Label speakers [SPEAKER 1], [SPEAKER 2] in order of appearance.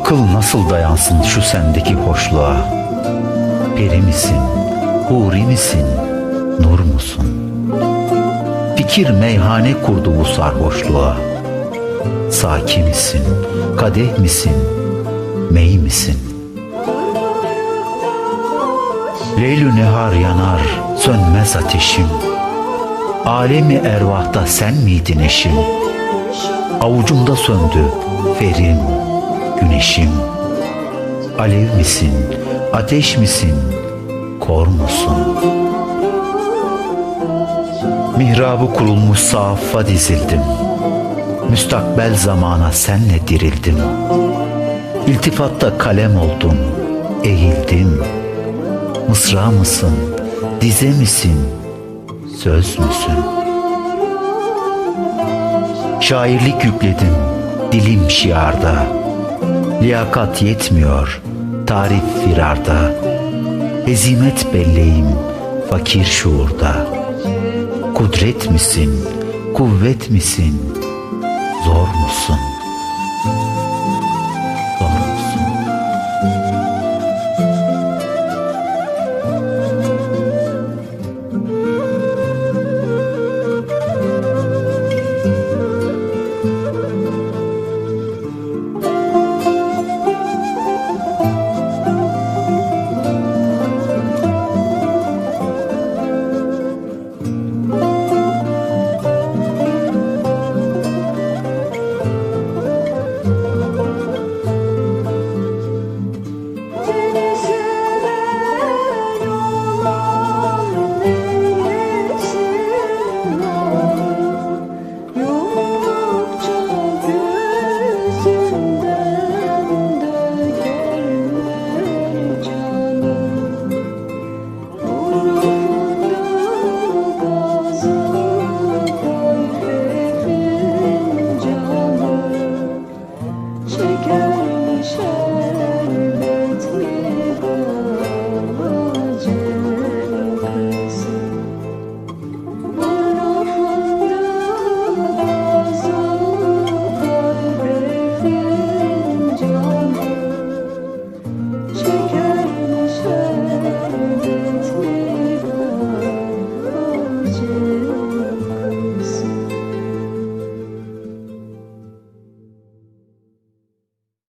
[SPEAKER 1] Akıl nasıl dayansın şu sendeki hoşluğa? Peri misin, huri misin, nur musun? Fikir meyhane kurdu bu sarhoşluğa. Saki misin, kadeh misin, mey misin? Leylü nehar yanar, sönmez ateşim. Alemi ervahta sen miydin eşim? Avucumda söndü ferim, güneşim. Alev misin, ateş misin, kor musun? Mihrabı kurulmuş saffa dizildim. Müstakbel zamana senle dirildim. İltifatta kalem oldum, eğildim. Mısra mısın, dize misin, söz müsün? Şairlik yükledim, dilim şiarda. Liyakat yetmiyor, tarif firarda. Hezimet belleyim, fakir şuurda. Kudret misin, kuvvet misin, zor musun?